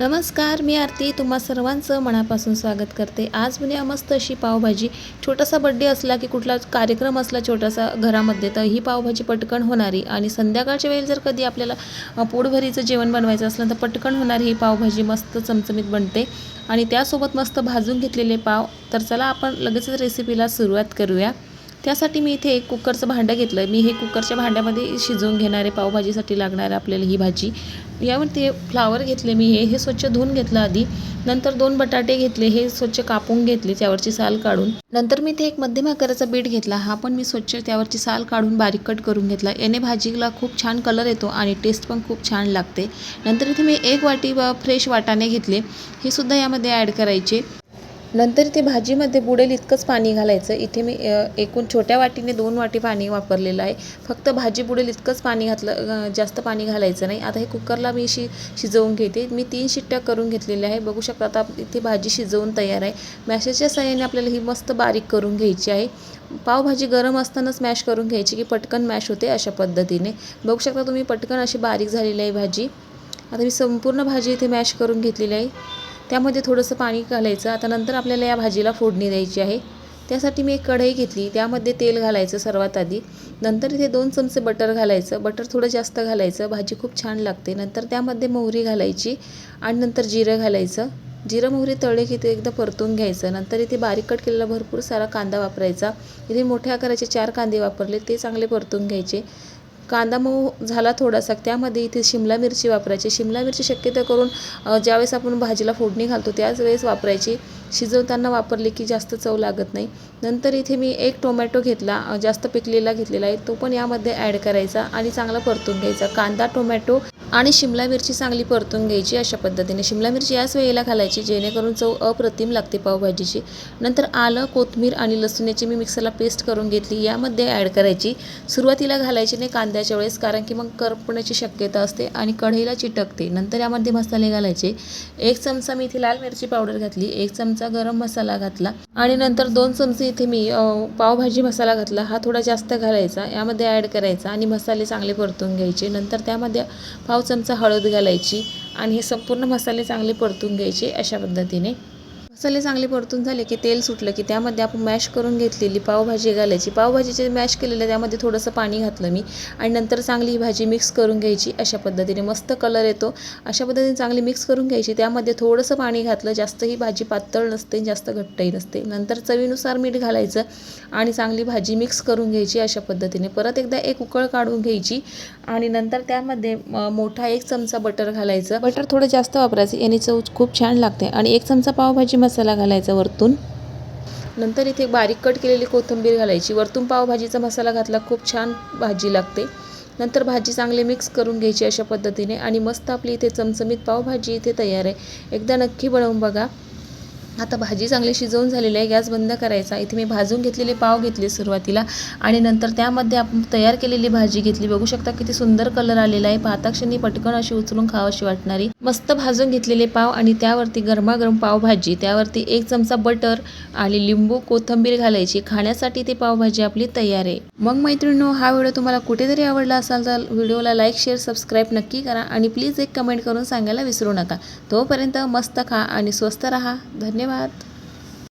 नमस्कार मी आरती. तुम्हा सर्वांचं मनापासून स्वागत करते. आज मी मस्त अशी पावभाजी. छोटासा बड्डे असला की कुठला कार्यक्रम असला छोटासा घरामध्ये तर ही पावभाजी पटकन होणारी. आणि संध्याकाळच्या वेळी जर कधी आपल्याला पोटभरीचं जेवण बनवायचं असलं तर पटकन होणारी ही पावभाजी मस्त चमचमीत बनते. आणि त्यासोबत मस्त भाजून घेतलेले पाव. तर चला आपण लगेचच रेसिपीला सुरुवात करूया. त्यासाठी मी इथे एक कुकरचं भांडं घेतलं आहे मी हे कुकरच्या भांड्यामध्ये शिजवून घेणारे पावभाजीसाठी लागणारे आपल्याला ही भाजी. यावर ते फ्लावर घेतले मी हे. हे स्वच्छ धुवून घेतलं आधी. नंतर दोन बटाटे घेतले. हे स्वच्छ कापून घेतले त्यावरची साल काढून. नंतर मी ते एक मध्यम आकाराचा बीट घेतला. हा पण मी स्वच्छ त्यावरची साल काढून बारीक कट करून घेतला. याने भाजीला खूप छान कलर येतो आणि टेस्ट पण खूप छान लागते. नंतर इथे मी एक वाटी फ्रेश वाटाणे घेतले. हे सुद्धा यामध्ये ॲड करायचे. नंतर इथे भाजीमध्ये बुडेल इतकंच पाणी घालायचं. इथे मी एकूण छोट्या वाटीने दोन वाटी पाणी वापरलेलं आहे. फक्त भाजी बुडेल इतकंच पाणी घातलं जास्त पाणी घालायचं नाही. आता हे कुकरला मी शि शिजवून घेते. मी तीन शिट्ट्या करून घेतलेल्या आहे बघू शकता आता इथे भाजी शिजवून तयार आहे. मॅशेच्या साह्याने आपल्याला ही मस्त बारीक करून घ्यायची आहे. पावभाजी गरम असतानाच मॅश करून घ्यायची की पटकन मॅश होते अशा पद्धतीने. बघू शकता तुम्ही पटकन अशी बारीक झालेली आहे भाजी. आता मी संपूर्ण भाजी इथे मॅश करून घेतलेली आहे. त्यामध्ये थोडंसं पाणी घालायचं. आता नंतर आपल्याला या भाजीला फोडणी द्यायची आहे. त्यासाठी मी एक कढई घेतली. त्यामध्ये तेल घालायचं सर्वात आधी. नंतर इथे दोन चमचे बटर घालायचं. बटर थोडं जास्त घालायचं. भाजी खूप छान लागते. नंतर त्यामध्ये मोहरी घालायची आणि नंतर जिरं घालायचं. जिरं मोहरी तळे की ते एकदा परतून घ्यायचं. नंतर इथे बारीक कट केलेला भरपूर सारा कांदा वापरायचा. इथे मोठ्या आकाराचे चार कांदे वापरले. ते चांगले परतून घ्यायचे. कांदा मऊ झाला थोडासा त्यामध्ये इथे शिमला मिरची वापरायची. शिमला मिरची शक्यतो करून ज्यावेळेस आपण भाजीला फोडणी घालतो त्याच वेळेस वापरायची. शिजवताना वापरली की जास्त चव लागत नाही. नंतर इथे मी एक टोमॅटो घेतला जास्त पिकलेला घेतलेला आहे तो पण यामध्ये ॲड करायचा आणि चांगला परतून घ्यायचा. कांदा टोमॅटो आणि शिमला मिरची चांगली परतून घ्यायची अशा पद्धतीने. शिमला मिरची याच वेळेला घालायची जेणेकरून चव अप्रतिम लागते पावभाजीची. नंतर आलं कोथमीर आणि लसूण याची मी मिक्सरला पेस्ट करून घेतली यामध्ये ॲड करायची. सुरुवातीला घालायची नाही कांद्याच्या वेळेस कारण की मग करपण्याची शक्यता असते आणि कढईला चिटकते. नंतर यामध्ये मसाले घालायचे. एक चमचा मी इथे लाल मिरची पावडर घातली एक चमचा गरम मसाला घातला आणि नंतर दोन चमचे इथे मी पावभाजी मसाला घातला. हा थोडा जास्त घालायचा यामध्ये ॲड करायचा आणि मसाले चांगले परतून घ्यायचे. नंतर त्यामध्ये पाव चमचा हळद घालायची आणि हे संपूर्ण मसाले चांगले परतून घ्यायचे अशा पद्धतीने. मसाले चांगले परतून झाले की तेल सुटलं की त्यामध्ये आपण मॅश करून घेतलेली पावभाजी घालायची. पावभाजीचे मॅश केलेलं त्यामध्ये थोडंसं पाणी घातलं मी आणि नंतर चांगली ही भाजी मिक्स करून घ्यायची. अशा पद्धतीने मस्त कलर येतो. अशा पद्धतीने चांगली मिक्स करून घ्यायची. त्यामध्ये थोडंसं पाणी घातलं जास्त ही भाजी पातळ नसते जास्त घट्टही नसते. नंतर चवीनुसार मीठ घालायचं आणि चांगली भाजी मिक्स करून घ्यायची अशा पद्धतीने. परत एकदा एक उकळ काढून घ्यायची आणि नंतर त्यामध्ये मोठा एक चमचा बटर घालायचं. बटर थोडं जास्त वापरायचं. याने चव खूप छान लागते आणि एक चमचा पावभाजी मसाला घालायचा वरतून. नंतर इथे बारीक कट केलेली कोथिंबीर घालायची. वरतून पावभाजीचा मसाला घातला खूप छान भाजी लागते. नंतर भाजी चांगली मिक्स करून घ्यायची अशा पद्धतीने आणि मस्त आपली इथे चमचमीत पावभाजी इथे तयार आहे. एकदा नक्की बनवून बघा. आता भाजी चांगली शिजवून झालेली आहे गॅस बंद करायचा. इथे मी भाजून घेतलेले पाव घेतले सुरुवातीला आणि नंतर त्यामध्ये आपण तयार केलेली भाजी घेतली. बघू शकता किती सुंदर कलर आलेला आहे. पाहताक्षणी पटकन अशी उचलून खावाशी वाटणारी. मस्त भाजून घेतलेले पाव आणि त्यावरती गरमागरम पावभाजी त्यावरती एक चमचा बटर आणि लिंबू कोथिंबीर घालायची. खाण्यासाठी ती पावभाजी आपली तयार आहे. मग मैत्रिणींनो हा व्हिडिओ तुम्हाला कुठेतरी आवडला असाल तर व्हिडिओला लाईक शेअर सबस्क्राईब नक्की करा आणि प्लीज एक कमेंट करून सांगायला विसरू नका. तोपर्यंत मस्त खा आणि स्वस्त राहा. धन्यवाद. ધન્યવાદ.